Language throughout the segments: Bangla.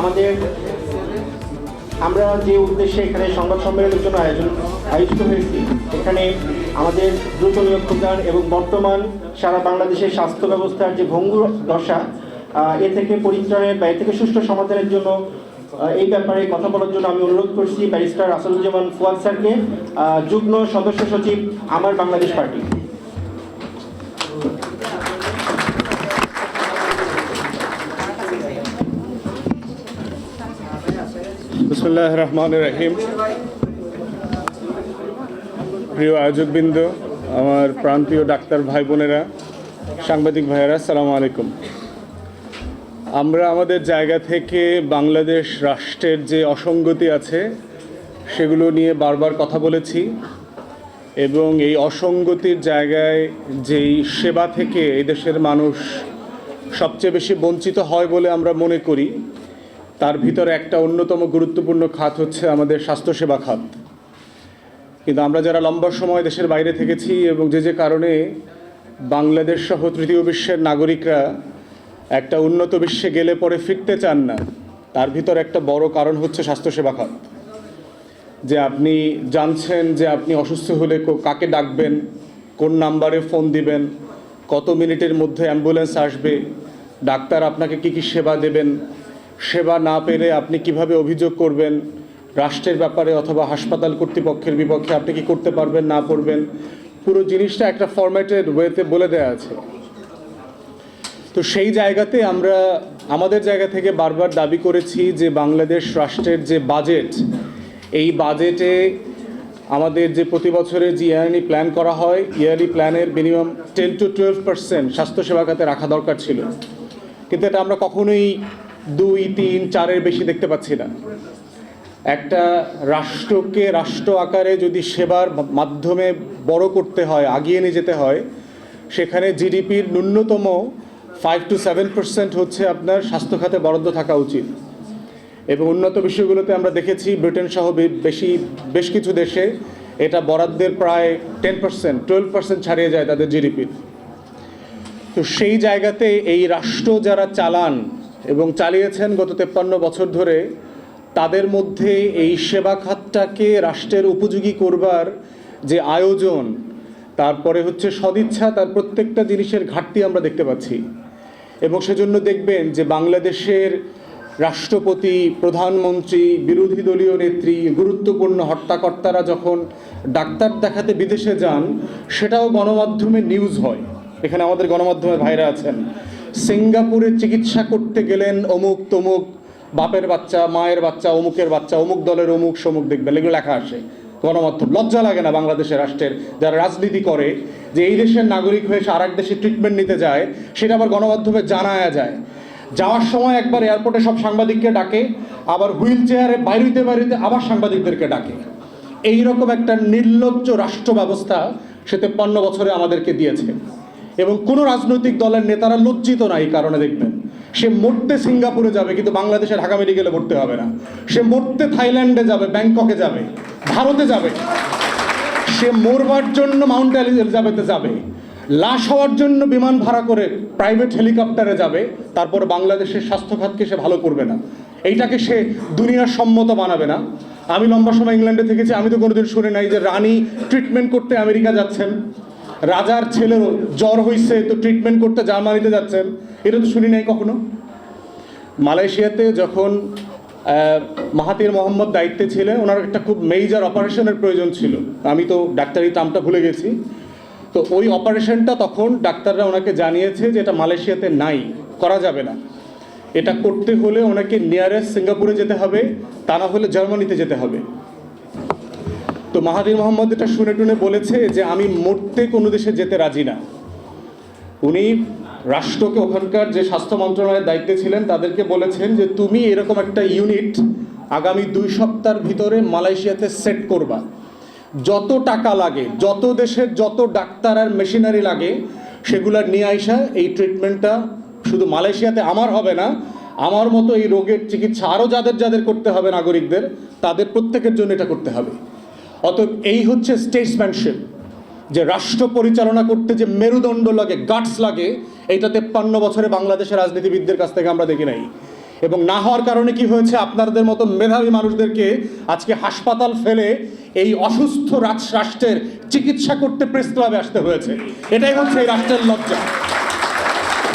আমাদের আমরা যে উদ্দেশ্যে এখানে সংবাদ সম্মেলনের জন্য আয়োজন, আয়োজিত হয়েছি, এখানে আমাদের দ্রুত নিয়োগ প্রদান এবং বর্তমান সারা বাংলাদেশের স্বাস্থ্য ব্যবস্থার যে ভঙ্গুর দশা এ থেকে পরিত্রাণের বা থেকে সুষ্ঠু সমাধানের জন্য এই ব্যাপারে কথা বলার জন্য আমি অনুরোধ করছি ব্যারিস্টার আসাদুজ্জামান ফুয়াদ স্যারকে। যুগ্ম সদস্য সচিব আমার বাংলাদেশ পার্টি। বিসমুল্লাহ রহমান রহিম প্রিয় আয়োজকবৃন্দ, আমার প্রান্তীয় ডাক্তার ভাই বোনেরা সাংবাদিক ভাইয়েরা সালামু আলাইকুম। আমরা আমাদের জায়গা থেকে বাংলাদেশ রাষ্ট্রের যে অসঙ্গতি আছে, সেগুলো নিয়ে বারবার কথা বলেছি এবং এই অসঙ্গতির জায়গায় যেই সেবা থেকে এই দেশের মানুষ সবচেয়ে বেশি বঞ্চিত হয় বলে আমরা মনে করি তার ভিতরে একটা অন্যতম গুরুত্বপূর্ণ খাত হচ্ছে আমাদের স্বাস্থ্যসেবা খাত। কিন্তু আমরা যারা লম্বা সময় দেশের বাইরে থেকেছি এবং যে যে কারণে বাংলাদেশ সহ তৃতীয় বিশ্বের নাগরিকরা একটা উন্নত বিশ্বে গেলে পরে ফিরতে চান না, তার ভিতর একটা বড় কারণ হচ্ছে স্বাস্থ্যসেবা খাত। যে আপনি জানছেন যে আপনি অসুস্থ হলে কাকে ডাকবেন, কোন নাম্বারে ফোন দিবেন, কত মিনিটের মধ্যে অ্যাম্বুলেন্স আসবে, ডাক্তার আপনাকে কি কি সেবা দেবেন সেবা না পেলে আপনি কীভাবে অভিযোগ করবেন? রাষ্ট্রের ব্যাপারে অথবা হাসপাতাল কর্তৃপক্ষের বিপক্ষে আপনি কি করতে পারবেন, না পারবেন পুরো জিনিসটা একটা ফরম্যাটেড ওয়েতে বলে দেওয়া আছে। তো সেই জায়গাতে আমরা, আমাদের জায়গা থেকে বারবার দাবি করেছি যে বাংলাদেশ রাষ্ট্রের যে বাজেট এই বাজেটে আমাদের যে প্রতি বছরের যে ইয়ারলি প্ল্যান করা হয় ইয়ারলি প্ল্যানের minimum ten to twelve percent স্বাস্থ্যসেবা খাতে রাখা দরকার ছিল। কিন্তু এটা আমরা কখনোই দুই, তিন, চারের বেশি দেখতে পাচ্ছি না। একটা রাষ্ট্রকে রাষ্ট্র আকারে যদি সেবার মাধ্যমে বড় করতে হয়, আগিয়ে নিয়ে যেতে হয়, সেখানে জিডিপির ন্যূনতম ফাইভ টু সেভেন পার্সেন্ট হচ্ছে আপনার স্বাস্থ্য খাতে বরাদ্দ থাকা উচিত। এবং উন্নত বিষয়গুলোতে আমরা দেখেছি ব্রিটেন সহ বেশি, বেশ কিছু দেশে এটা বরাদ্দের প্রায় টেন পার্সেন্ট টুয়েলভ পার্সেন্ট ছাড়িয়ে যায় তাদের জিডিপির। তো সেই জায়গাতে এই রাষ্ট্র যারা চালান এবং চালিয়েছেন গত তেপ্পান্ন বছর ধরে। তাদের মধ্যে এই সেবা খাতটাকে রাষ্ট্রের উপযোগী করবার যে আয়োজন, তারপরে হচ্ছে সদিচ্ছা, তার প্রত্যেকটা জিনিসের ঘাটতি আমরা দেখতে পাচ্ছি। এবং সেজন্য দেখবেন যে বাংলাদেশের রাষ্ট্রপতি, প্রধানমন্ত্রী, বিরোধী দলীয় নেত্রী, গুরুত্বপূর্ণ হর্তাকর্তারা যখন ডাক্তার দেখাতে বিদেশে যান, সেটাও গণমাধ্যমে নিউজ হয়। এখানে আমাদের গণমাধ্যমের ভাইরা আছেন। সিঙ্গাপুরে চিকিৎসা করতে গেলেন অমুক তমুক, বাপের বাচ্চা, মায়ের বাচ্চা, অমুকের বাচ্চা, অমুক দলের অমুক সমুক দেখবেন, এগুলো লেখা আসে গণমাধ্যম, লজ্জা লাগে না বাংলাদেশের রাষ্ট্রের, যারা রাজনীতি করে, যে এই দেশের নাগরিক হয়ে সে আরেক দেশে ট্রিটমেন্ট নিতে যায়, সেটা আবার গণমাধ্যমে জানায়া যায়। যাওয়ার সময় একবার এয়ারপোর্টে সব সাংবাদিককে ডাকে, আবার হুইল চেয়ারে বাইরিতে বাইরিতে আবার সাংবাদিকদেরকে ডাকে। এইরকম একটা নির্লজ্জ রাষ্ট্র ব্যবস্থা সে তেপ্পান্ন বছরে আমাদেরকে দিয়েছে। এবং কোনো রাজনৈতিক দলের নেতারা লজ্জিত না এই কারণে দেখবেন। সে মরতে সিঙ্গাপুরে যাবে, কিন্তু বাংলাদেশে ঢাকা মেডিকেলে ভর্তি হবে না। সে মরতে থাইল্যান্ডে যাবে, ব্যাংককে যাবে, ভারতে যাবে। সে মরবার জন্য মাউন্ট এলিজাবেথে যাবে। লাশ হওয়ার জন্য বিমান ভাড়া করে প্রাইভেট হেলিকপ্টারে যাবে, তারপর বাংলাদেশের স্বাস্থ্য খাতকে সে ভালো করবে না। এইটাকে সে দুনিয়ার সম্মত বানাবে না। আমি লম্বা সময় ইংল্যান্ডে থেকেছি, আমি তো কোনোদিন শুনে নাই যে রানী ট্রিটমেন্ট করতে আমেরিকা যাচ্ছেন। রাজার ছেলেরও জ্বর হইছে, তো ট্রিটমেন্ট করতে জার্মানিতে যাচ্ছেন। এটা তো শুনি নাই কখনো? মালয়েশিয়াতে যখন মাহাতির মোহাম্মদ দায়িত্বে ছিলেন, ওনার একটা খুব মেজর অপারেশনের প্রয়োজন ছিল। আমি তো ডাক্তারি টামটা ভুলে গেছি। তো ওই অপারেশনটা তখন ডাক্তাররা ওনাকে জানিয়েছে যে এটা মালয়েশিয়াতে নাই, করা যাবে না। এটা করতে হলে ওনাকে নিয়ারেস্ট সিঙ্গাপুরে যেতে হবে, তা না হলে জার্মানিতে যেতে হবে। তো মাহাদির মোহাম্মদ এটা শুনে টুনে বলেছে যে আমি মরতে কোনো দেশে যেতে রাজি না। উনি রাষ্ট্রকে ওখানকার যে স্বাস্থ্য মন্ত্রণালয়ের দায়িত্বে ছিলেন, তাদেরকে বলেছেন যে তুমি এরকম একটা ইউনিট আগামী দুই সপ্তাহের ভিতরে মালয়েশিয়াতে সেট করবা। যত টাকা লাগে, যত দেশের যত ডাক্তার আর মেশিনারি লাগে, সেগুলা নিয়ে আইসা এই ট্রিটমেন্টটা শুধু মালয়েশিয়াতে আমার হবে না, আমার মতো এই রোগের চিকিৎসা আরও যাদের যাদের করতে হবে নাগরিকদের, তাদের প্রত্যেকের জন্য এটা করতে হবে। অতএব এই হচ্ছে স্টেটসম্যানশিপ যে রাষ্ট্র পরিচালনা করতে যে মেরুদণ্ড লাগে গাটস লাগে এইটা তেপ্পান্ন বছরে বাংলাদেশের রাজনীতিবিদদের কাছ থেকে আমরা দেখি নাই। এবং না হওয়ার কারণে কি হয়েছে? আপনাদের মতো মেধাবী মানুষদেরকে আজকে হাসপাতাল ফেলে এই অসুস্থ রাষ্ট্রের চিকিৎসা করতে প্রেস আসতে হয়েছে। এটাই হচ্ছে এই রাষ্ট্রের লজ্জা।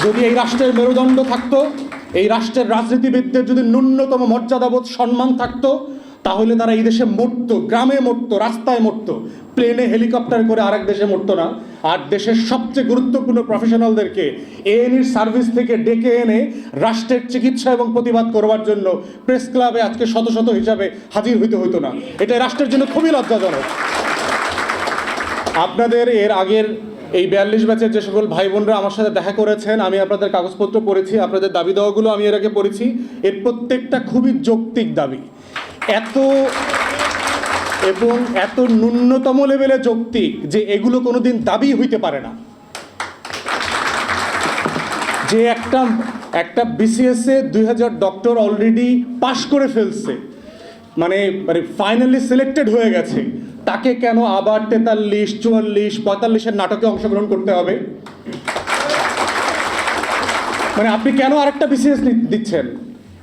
যদি এই রাষ্ট্রের মেরুদণ্ড থাকতো, এই রাষ্ট্রের রাজনীতিবিদদের যদি ন্যূনতম মর্যাদাবোধ, সম্মান থাকতো তাহলে তারা এই দেশে মরতো, গ্রামে মরতো, রাস্তায় মরতো প্লেনে হেলিকপ্টার করে আরেক দেশে মরতো না। আর দেশের সবচেয়ে গুরুত্বপূর্ণ প্রফেশনালদেরকে এএনইর সার্ভিস থেকে ডেকে এনে রাষ্ট্রের চিকিৎসা এবং প্রতিবাদ করবার জন্য প্রেস ক্লাবে আজকে শত শত হিসাবে হাজির হইতে হইতো না। এটা রাষ্ট্রের জন্য খুবই লজ্জাজনক। আপনাদের এর আগের এই বিয়াল্লিশ ব্যাচের যে সকল ভাই বোনরা আমার সাথে দেখা করেছেন, আমি আপনাদের কাগজপত্র পড়েছি, আপনাদের দাবি দেওয়াগুলো আমি এর আগে পড়েছি। এর প্রত্যেকটা খুবই যৌক্তিক দাবি। এত এবং এত ন্যূনতম লেভেলে যৌক্তিক যে এগুলো কোনোদিন দাবি হইতে পারে না। যে একটা একটা বিসিএসে দুই হাজার ডক্টর অলরেডি পাশ করে ফেলছে মানে মানে ফাইনালি সিলেক্টেড হয়ে গেছে, তাকে কেন আবার তেতাল্লিশ, চুয়াল্লিশ, পঁয়তাল্লিশের নাটকে অংশগ্রহণ করতে হবে? মানে আপনি কেন আরেকটা বিসিএস দিচ্ছেন?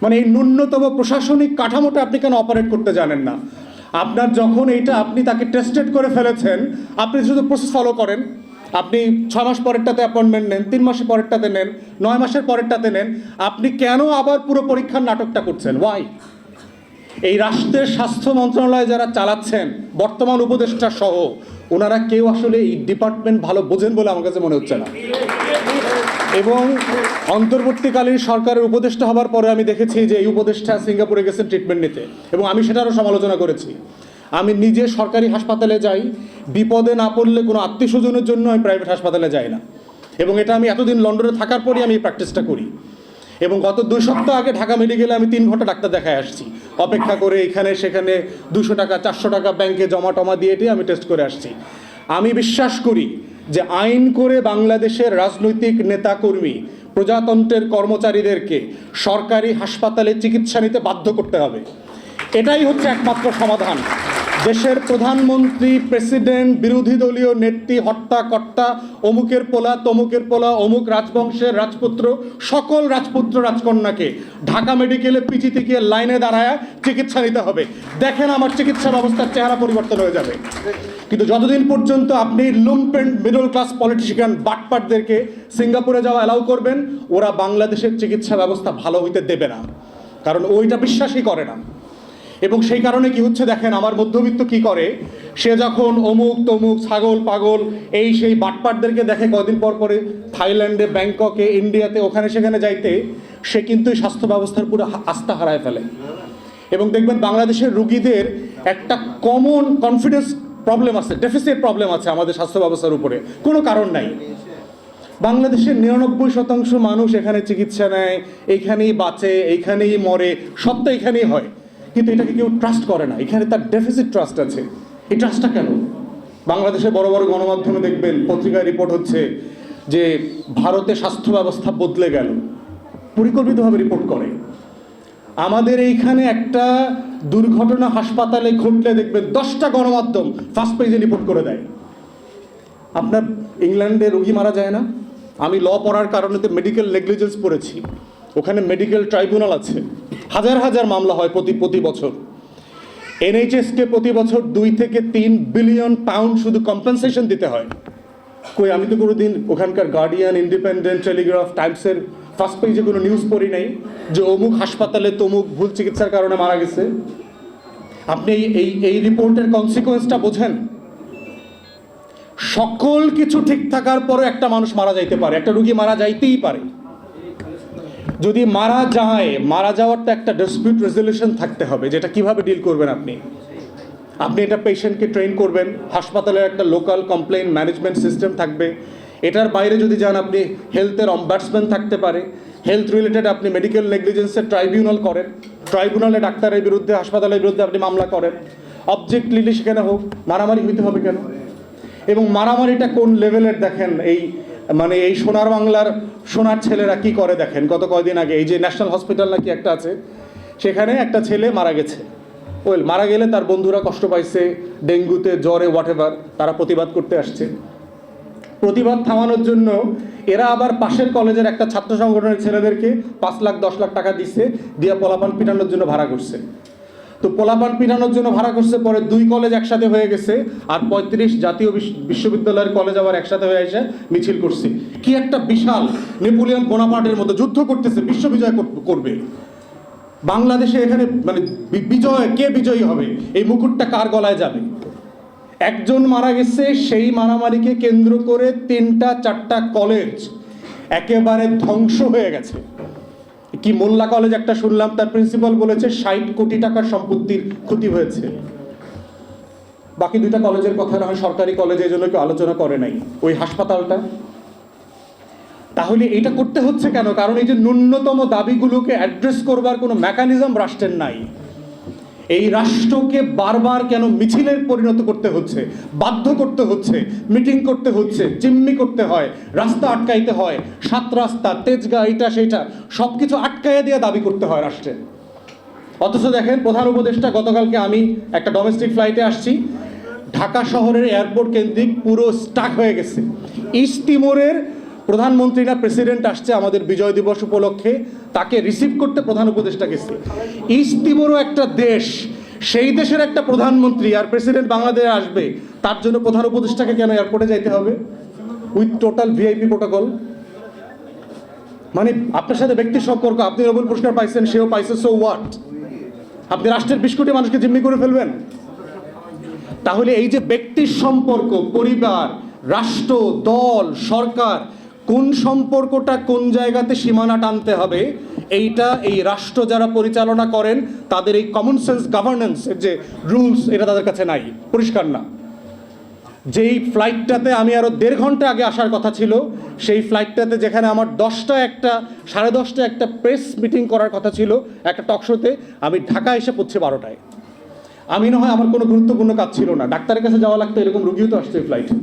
মানে এই ন্যূনতম প্রশাসনিক কাঠামোটা আপনি কেন অপারেট করতে জানেন না? আপনার যখন এইটা আপনি তাকে টেস্টেড করে ফেলেছেন, আপনি শুধু প্রসেস ফলো করেন। আপনি ছ মাস পরেরটাতে অ্যাপয়েন্টমেন্ট নেন, তিন মাসের পরেরটাতে নেন, নয় মাসের পরেরটাতে নেন। আপনি কেন আবার পুরো পরীক্ষার নাটকটা করছেন? ওয়াই এই রাষ্ট্রের স্বাস্থ্য মন্ত্রণালয় যারা চালাচ্ছেন, বর্তমান উপদেষ্টা সহ, ওনারা কেউ আসলে এই ডিপার্টমেন্ট ভালো বোঝেন বলে আমার কাছে মনে হচ্ছে না। এবং অন্তর্বর্তীকালীন সরকারের উপদেষ্টা হবার পরে আমি দেখেছি যে এই উপদেষ্টা সিঙ্গাপুরে গেছেন ট্রিটমেন্ট নিতে। এবং আমি সেটারও সমালোচনা করেছি। আমি নিজে সরকারি হাসপাতালে যাই, বিপদে না পড়লে কোনো আত্মীয় স্বজনের জন্য আমি প্রাইভেট হাসপাতালে যাই না। এবং এটা আমি এতদিন লন্ডনে থাকার পরই আমি এই প্র্যাকটিসটা করি। এবং গত দুই সপ্তাহ আগে ঢাকা মেডিকেলে আমি তিন ঘণ্টা ডাক্তার দেখায় আসছি। অপেক্ষা করে এখানে, সেখানে দুশো টাকা, চারশো টাকা ব্যাংকে জমা টমা দিয়ে আমি টেস্ট করে আসছি। আমি বিশ্বাস করি যে আইন করে বাংলাদেশের রাজনৈতিক নেতাকর্মী, প্রজাতন্ত্রের কর্মচারীদেরকে সরকারি হাসপাতালে চিকিৎসা নিতে বাধ্য করতে হবে। এটাই হচ্ছে একমাত্র সমাধান। দেশের প্রধানমন্ত্রী, প্রেসিডেন্ট, বিরোধী দলীয় নেত্রী, হত্যাকর্তা, অমুকের পোলা, তমুকের পোলা, অমুক রাজবংশের রাজপুত্র, সকল রাজপুত্র রাজকন্যাকে ঢাকা মেডিকেলে পিচিতে গিয়ে লাইনে দাঁড়ায় চিকিৎসা নিতে হবে। দেখেন আমার চিকিৎসা ব্যবস্থার চেহারা পরিবর্তন হয়ে যাবে। কিন্তু যতদিন পর্যন্ত আপনি লুম্পেন মিডল ক্লাস পলিটিশিয়ান বাটপাটদেরকে সিঙ্গাপুরে যাওয়া অ্যালাউ করবেন, ওরা বাংলাদেশের চিকিৎসা ব্যবস্থা ভালো হইতে দেবে না। কারণ ওইটা বিশ্বাসই করে না। এবং সেই কারণে কি হচ্ছে দেখেন, আমার মধ্যবিত্ত কি করে? সে যখন অমুক তমুক ছাগল পাগল, এই সেই বাটপাটদেরকে দেখে কদিন পর পরে থাইল্যান্ডে, ব্যাংককে, ইন্ডিয়াতে, ওখানে সেখানে যাইতে, সে কিন্তু স্বাস্থ্য ব্যবস্থার পুরো আস্থা হারায় ফেলে। এবং দেখবেন বাংলাদেশের রুগীদের একটা কমন কনফিডেন্স প্রবলেম আছে ডেফিসিট প্রবলেম আছে আমাদের স্বাস্থ্য ব্যবস্থার উপরে। কোনো কারণ নাই। বাংলাদেশের নিরানব্বই শতাংশ মানুষ এখানে চিকিৎসা নেয়, এইখানেই বাঁচে, এইখানেই মরে সব তো এখানেই হয়। কিন্তু এটাকে কেউ ট্রাস্ট করে না। এখানে তার ডেফিসিট ট্রাস্ট আছে। এই ট্রাস্টটা কেন? বাংলাদেশে বড় বড় গণমাধ্যমে দেখবেন, পত্রিকায় রিপোর্ট হচ্ছে যে ভারতে স্বাস্থ্য ব্যবস্থা বদলে গেল। পরিকল্পিতভাবে রিপোর্ট করে। আমাদের এইখানে একটা দুর্ঘটনা হাসপাতালে ঘটলে দেখবেন দশটা গণমাধ্যম ফার্স্ট পেজে রিপোর্ট করে দেয়। আপনার ইংল্যান্ডে রোগী মারা যায় না? আমি ল পড়ার কারণে মেডিকেল নেগলিজেন্স পড়েছি। ওখানে মেডিকেল ট্রাইব্যুনাল আছে। হাজার হাজার মামলা হয় প্রতি প্রতি বছর। এনএইচএসকে প্রতি বছর দুই থেকে তিন বিলিয়ন পাউন্ড শুধু কম্পেনসেশন দিতে হয়। কই, আমি তো কোনো দিন ওখানকার গার্ডিয়ান ইন্ডিপেন্ডেন্ট টেলিগ্রাফ টাইমসের ফার্স্ট পেজে কোনো নিউজ পড়ি নাই যে অমুক হাসপাতালে তমুক ভুল চিকিৎসার কারণে মারা গেছে। আপনি এই এই রিপোর্টের কনসিকোয়েন্সটা বোঝেন? সকল কিছু ঠিক থাকার পরে একটা মানুষ মারা যাইতে পারে, একটা রুগী মারা যাইতেই পারে। যদি মারা যায়, মারা যাওয়ার তো একটা ডিসপিউট রেজলিউশন থাকতে হবে, যেটা কীভাবে ডিল করবেন আপনি? আপনি এটা পেশেন্টকে ট্রেন করবেন, হাসপাতালের একটা লোকাল কমপ্লেন ম্যানেজমেন্ট সিস্টেম থাকবে। এটার বাইরে যদি যান, আপনি হেলথের অম্বার্সমেন্ট থাকতে পারে। হেলথ রিলেটেড আপনি মেডিকেল নেগলিজেন্সের ট্রাইব্যুনাল করেন। ট্রাইব্যুনালে ডাক্তারের বিরুদ্ধে, হাসপাতালের বিরুদ্ধে আপনি মামলা করেন। অবজেক্টলি সেখানে হোক, মারামারি হইতে হবে কেন? এবং মারামারিটা কোন লেভেলের দেখেন? এই মানে এই সোনার বাংলার সোনার ছেলেরা কি করে দেখেন? গত কয়দিন আগে এই যে ন্যাশনাল হসপিটাল নাকি একটা আছে, সেখানে একটা ছেলে মারা গেছে। ওয়েল, মারা গেলে তার বন্ধুরা কষ্ট পাইছে, ডেঙ্গুতে, জ্বরে হোয়াট তারা প্রতিবাদ করতে আসছে। প্রতিবাদ থামানোর জন্য এরা আবার পাশের কলেজের একটা ছাত্র সংগঠনের ছেলেদেরকে পাঁচ লাখ, দশ লাখ টাকা দিচ্ছে দিয়ে পোলাপান পিটানোর জন্য ভাড়া করছে। তো পোলাপান পিটানোর জন্য ভাড়া করছে, পরে দুই কলেজ একসাথে হয়ে গেছে, আর পঁয়ত্রিশ জাতীয় বিশ- বিশ্ববিদ্যালয়ের কলেজ আবার একসাথে হয়ে এসে মিছিল করছে। কি একটা বিশাল নেপোলিয়ন বোনাপার্টের মতো যুদ্ধ করতেছে, বিশ্ব বিজয় কর- করবে। বাংলাদেশে এখানে মানে বিজয়, কে বিজয়ী হবে? এই মুকুটটা কার গলায় যাবে? একজন মারা গেছে, সেই মারামারিকে কেন্দ্র করে তিনটা, চারটা কলেজ একেবারে ধ্বংস হয়ে গেছে। কি মোল্লা কলেজ একটা শুনলাম, তার প্রিন্সিপাল বলেছে ষাট কোটি টাকার সম্পত্তির ক্ষতি হয়েছে। বাকি দুইটা কলেজের কথা না হয় সরকারি কলেজে জন্য কেউ আলোচনা করে নাই। ওই হাসপাতালটা। তাহলে এটা করতে হচ্ছে কেন? কারণ এই যে ন্যূনতম দাবিগুলোকে অ্যাড্রেস করবার কোনো মেকানিজম রাষ্ট্রের নাই। এই রাষ্ট্রকে বারবার কেন মিছিলের পরিণত করতে হচ্ছে, বাধ্য করতে হচ্ছে, মিটিং করতে হচ্ছে, জিম্মি করতে হয়, রাস্তা আটকাইতে হয়, সাত রাস্তা, তেজগা এইটা সেইটা সব কিছু আটকাইয়ে দিয়ে দাবি করতে হয় রাষ্ট্রে অথচ দেখেন, প্রধান উপদেষ্টা, গতকালকে আমি একটা ডোমেস্টিক ফ্লাইটে আসছি, ঢাকা শহরের এয়ারপোর্ট কেন্দ্রিক পুরো স্টাক হয়ে গেছে। ইস্ট তিমোরের প্রধানমন্ত্রী না প্রেসিডেন্ট আসছে আমাদের বিজয় দিবস উপলক্ষে, তাকে রিসিভ করতে প্রধান উপদেষ্টা গেছে। ইস্ট তিমোরও একটা দেশ, সেই দেশের একটা প্রধানমন্ত্রী আর প্রেসিডেন্ট বাংলাদেশে আসবে, তার জন্য প্রধান উপদেষ্টাকে কেন এয়ারপোর্টে যাইতে হবে? উইথ টোটাল ভিআইপি প্রোটোকল মানে আপনার সাথে ব্যক্তির সম্পর্ক, আপনি নোবেল পুরস্কার পাইছেন, সেও পাইছে সো হোয়াট আপনি রাষ্ট্রের বিশ কোটি মানুষকে জিম্মি করে ফেলবেন? তাহলে এই যে ব্যক্তির সম্পর্ক, পরিবার, রাষ্ট্র, দল, সরকার কোন সম্পর্কটা কোন জায়গাতে সীমানা টানতে হবে, এইটা এই রাষ্ট্র যারা পরিচালনা করেন, তাদের এই কমন সেন্স গভর্নেন্সের যে রুলস এটা তাদের কাছে নাই। পরিষ্কার না। যেই ফ্লাইটটাতে আমি আরও দেড় ঘণ্টা আগে আসার কথা ছিল, সেই ফ্লাইটটাতে যেখানে আমার দশটা একটা, সাড়ে দশটা একটা প্রেস মিটিং করার কথা ছিল, একটা টকশোতে আমি ঢাকা এসে পড়ছে বারোটায়। আমি না হয় আমার কোনো গুরুত্বপূর্ণ কাজ ছিল না। ডাক্তারের কাছে যাওয়া লাগতো, এরকম রুগীও তো আসছে ফ্লাইটে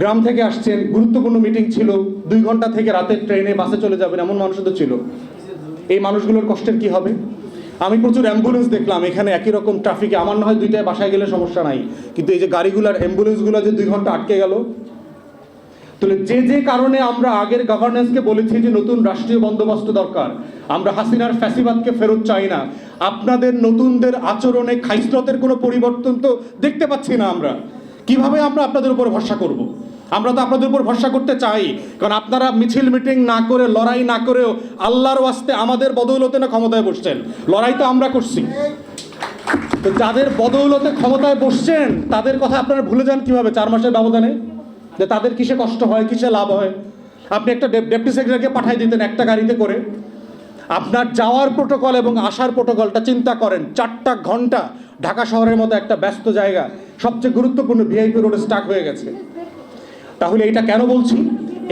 গ্রাম থেকে আসছেন, গুরুত্বপূর্ণ মিটিং ছিল, দুই ঘণ্টা থেকে রাতের ট্রেনে বাসে চলে যাবেন এমন মানুষও তো ছিল। এই মানুষগুলোর কষ্টের কি হবে? আমি প্রচুর অ্যাম্বুলেন্স দেখলাম, এখানে একই রকম ট্রাফিকে আমার না হয় দুইটায় বাসায় গেলে সমস্যা নাই। কিন্তু এই যে গাড়িগুলার অ্যাম্বুলেন্সগুলো যে দুই ঘণ্টা আটকে গেল, তাহলে যে যে কারণে আমরা আগের গভর্নেন্সকে বলেছি যে নতুন রাষ্ট্রীয় বন্দোবস্ত দরকার, আমরা হাসিনার ফ্যাসিবাদকে ফেরত চাই না। আপনাদের নতুনদের আচরণে খাইস্রতের কোনো পরিবর্তন তো দেখতে পাচ্ছি না আমরা। কীভাবে আমরা আপনাদের উপর ভরসা করব। আমরা তো আপনাদের উপর ভরসা করতে চাই। কারণ আপনারা মিছিল মিটিং না করে, লড়াই না করেও আল্লাহর ওয়াস্তে আমাদের বদৌলতে না ক্ষমতায় বসছেন। লড়াই তো আমরা করছি। তো যাদের বদৌলতে ক্ষমতায় বসছেন, তাদের কথা আপনারা ভুলে যান কীভাবে? চার মাসের ব্যবধানে? যে তাদের কিসে কষ্ট হয়, কিসে লাভ হয়? আপনি একটা ডেপ- ডেপুটি সেক্রেটারিকে পাঠিয়ে দিতেন একটা গাড়িতে করে। আপনার যাওয়ার প্রোটোকল এবং আসার প্রোটোকলটা চিন্তা করেন, চারটা ঘণ্টা ঢাকা শহরের মতো একটা ব্যস্ত জায়গা, সবচেয়ে গুরুত্বপূর্ণ ভিআইপি রোডে স্টাক হয়ে গেছে। তাহলে এটা কেন বলছি?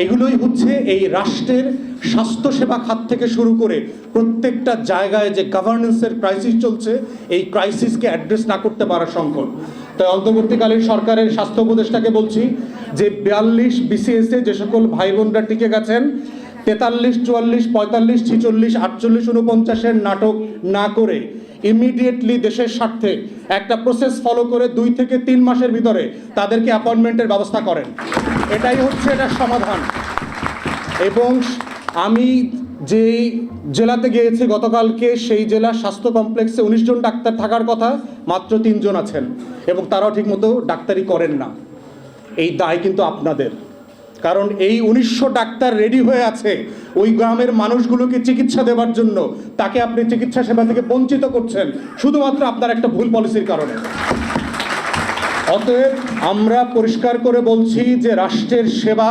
এগুলোই হচ্ছে এই রাষ্ট্রের স্বাস্থ্যসেবা খাত থেকে শুরু করে প্রত্যেকটা জায়গায় যে গভর্নেন্সের ক্রাইসিস চলছে, এই ক্রাইসিসকে অ্যাড্রেস না করতে পারার সংকট। তাই অন্তর্বর্তীকালীন সরকারের স্বাস্থ্য উপদেষ্টাকে বলছি যে বিয়াল্লিশ বিসিএসে যে সকল ভাই বোনরা টিকে গেছেন, তেতাল্লিশ, চুয়াল্লিশ, পঁয়তাল্লিশ, ছিচল্লিশ, আটচল্লিশ উনপঞ্চাশের নাটক না করে ইমিডিয়েটলি দেশের স্বার্থে একটা প্রসেস ফলো করে দুই থেকে তিন মাসের ভিতরে তাদেরকে অ্যাপয়েন্টমেন্টের ব্যবস্থা করেন। এটাই হচ্ছে এটার সমাধান। এবং আমি যেই জেলাতে গিয়েছি গতকালকে, সেই জেলার স্বাস্থ্য কমপ্লেক্সে উনিশ জন ডাক্তার থাকার কথা মাত্র তিনজন আছেন এবং তারাও ঠিকমতো ডাক্তারি করেন না। এই দায় কিন্তু আপনাদের। কারণ এই উনিশশো ডাক্তার রেডি হয়ে আছে। ওই গ্রামের মানুষগুলোকে চিকিৎসা দেওয়ার জন্য তাকে আপনি চিকিৎসা সেবা থেকে বঞ্চিত করছেন, শুধুমাত্র আপনার একটা ভুল পলিসির কারণে। অতএব আমরা পরিষ্কার করে বলছি যে রাষ্ট্রের সেবা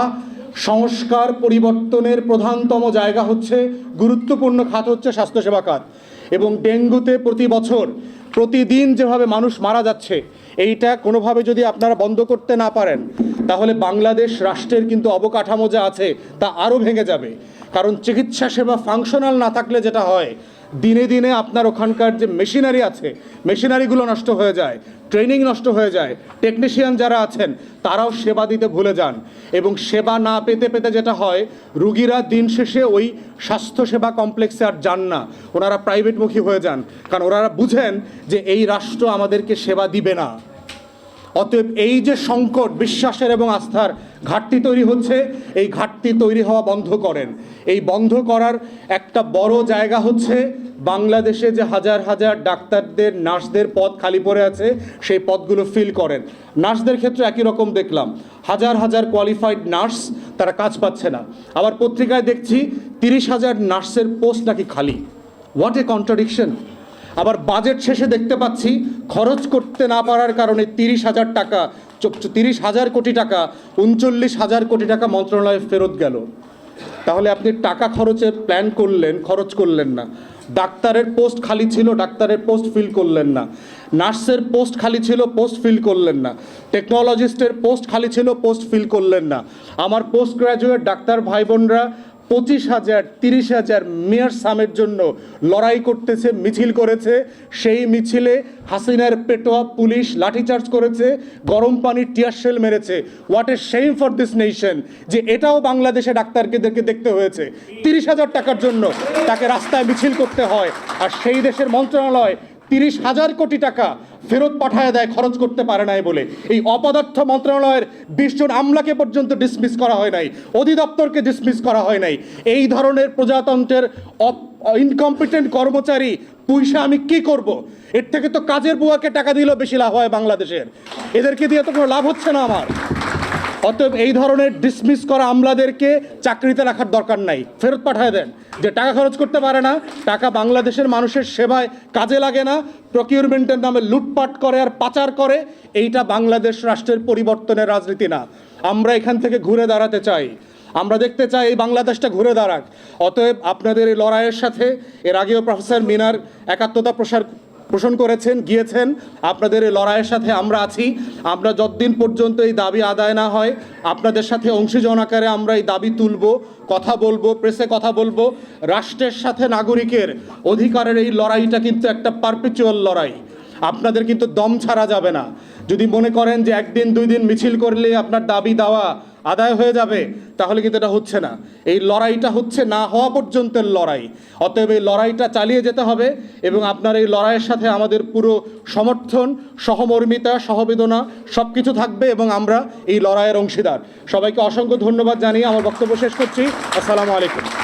সংস্কার পরিবর্তনের প্রধানতম জায়গা হচ্ছে গুরুত্বপূর্ণ খাত হচ্ছে স্বাস্থ্যসেবা খাত। এবং ডেঙ্গুতে প্রতি বছর প্রতিদিন যেভাবে মানুষ মারা যাচ্ছে, এইটা কোনোভাবে যদি আপনারা বন্ধ করতে না পারেন, তাহলে বাংলাদেশ রাষ্ট্রের কিন্তু অবকাঠামো যা আছে, তা আরও ভেঙে যাবে। কারণ চিকিৎসা সেবা ফাংশনাল না থাকলে যেটা হয়, দিনে দিনে আপনার ওখানকার যে মেশিনারি আছে মেশিনারিগুলো নষ্ট হয়ে যায়। ট্রেনিং নষ্ট হয়ে যায়। টেকনিশিয়ান যারা আছেন, তারাও সেবা দিতে ভুলে যান। এবং সেবা না পেতে পেতে যেটা হয়, রুগীরা দিন শেষে ওই স্বাস্থ্যসেবা কমপ্লেক্সে আর যান না। ওনারা প্রাইভেটমুখী হয়ে যান। কারণ ওনারা বুঝেন যে এই রাষ্ট্র আমাদেরকে সেবা দিবে না। অতএব এই যে সংকট, বিশ্বাসের এবং আস্থার ঘাটতি তৈরি হচ্ছে, এই ঘাটতি তৈরি হওয়া বন্ধ করেন। এই বন্ধ করার একটা বড় জায়গা হচ্ছে বাংলাদেশে যে হাজার হাজার ডাক্তারদের, নার্সদের পদ খালি পড়ে আছে, সেই পদগুলো ফিল করেন। নার্সদের ক্ষেত্রে একই রকম দেখলাম। হাজার হাজার কোয়ালিফাইড নার্স তারা কাজ পাচ্ছে না। আবার পত্রিকায় দেখছি তিরিশ হাজার নার্সের পোস্ট নাকি খালি। হোয়াট এ কন্ট্রাডিকশন আবার বাজেট শেষে দেখতে পাচ্ছি খরচ করতে না পারার কারণে তিরিশ হাজার টাকা তিরিশ হাজার কোটি টাকা, উনচল্লিশ হাজার কোটি টাকা মন্ত্রণালয়ে ফেরত গেল। তাহলে আপনি টাকা খরচের প্ল্যান করলেন, খরচ করলেন না। ডাক্তারের পোস্ট খালি ছিল, ডাক্তারের পোস্ট ফিল করলেন না। নার্সের পোস্ট খালি ছিল পোস্ট ফিল করলেন না। টেকনোলজিস্টের পোস্ট খালি ছিল পোস্ট ফিল করলেন না। আমার পোস্ট গ্রাজুয়েট ডাক্তার ভাই বোনরা পঁচিশ হাজার, তিরিশ হাজার মেয়র সামের জন্য লড়াই করতেছে, মিছিল করেছে। সেই মিছিলে হাসিনার পেটোয়া পুলিশ লাঠিচার্জ করেছে, গরম পানির টিয়ারশেল মেরেছে। What a shame for this nation যে এটাও বাংলাদেশে ডাক্তারকে দেখতে হয়েছে। তিরিশ হাজার টাকার জন্য তাকে রাস্তায় মিছিল করতে হয়। আর সেই দেশের মন্ত্রণালয় তিরিশ হাজার কোটি টাকা ফেরত পাঠায় দেয়, খরচ করতে পারে নাই বলে। এই অপদার্থ মন্ত্রণালয়ের বিশ জন আমলাকে পর্যন্ত ডিসমিস করা হয় নাই। অধিদপ্তরকে ডিসমিস করা হয় নাই। এই ধরনের প্রজাতন্ত্রের ইনকম্পিটেন্ট কর্মচারী পুইসা আমি কি করব? এর থেকে তো কাজের বুয়াকে টাকা দিলেও বেশি লাভ হয় বাংলাদেশের। এদেরকে দিয়ে তো কোনো লাভ হচ্ছে না আমার। অতএব এই ধরনের ডিসমিস করা আমলাদেরকে চাকরিতে রাখার দরকার নাই। ফেরত পাঠায় দেন। যে টাকা খরচ করতে পারে না, টাকা বাংলাদেশের মানুষের সেবায় কাজে লাগে না প্রকিউরমেন্টের নামে লুটপাট করে আর পাচার করে, এইটা বাংলাদেশ রাষ্ট্রের পরিবর্তনের রাজনীতি না। আমরা এখান থেকে ঘুরে দাঁড়াতে চাই। আমরা দেখতে চাই এই বাংলাদেশটা ঘুরে দাঁড়াক। অতএব আপনাদের এই লড়াইয়ের সাথে, এর আগেও প্রফেসর মিনার একাত্মতা প্রসার পোষণ করেছেন, গিয়েছেন। আপনাদের এই লড়াইয়ের সাথে আমরা আছি। আমরা যতদিন পর্যন্ত এই দাবি আদায় না হয়, আপনাদের সাথে অংশীজন আকারে আমরা এই দাবি তুলব, কথা বলব প্রেসে কথা বলব। রাষ্ট্রের সাথে নাগরিকের অধিকারের এই লড়াইটা কিন্তু একটা পারপিচুয়াল লড়াই। আপনাদের কিন্তু দম ছাড়া যাবে না। যদি মনে করেন যে একদিন, দুই দিন মিছিল করলে আপনার দাবি দেওয়া আদায় হয়ে যাবে, তাহলে কিন্তু এটা হচ্ছে না। এই লড়াইটা হচ্ছে না হওয়া পর্যন্তের লড়াই। অতএব এই লড়াইটা চালিয়ে যেতে হবে এবং আপনার এই লড়াইয়ের সাথে আমাদের পুরো সমর্থন, সহমর্মিতা, সহবেদনা সব কিছু থাকবে এবং আমরা এই লড়াইয়ের অংশীদার। সবাইকে অসংখ্য ধন্যবাদ জানিয়ে আমার বক্তব্য শেষ করছি। আসসালামু আলাইকুম।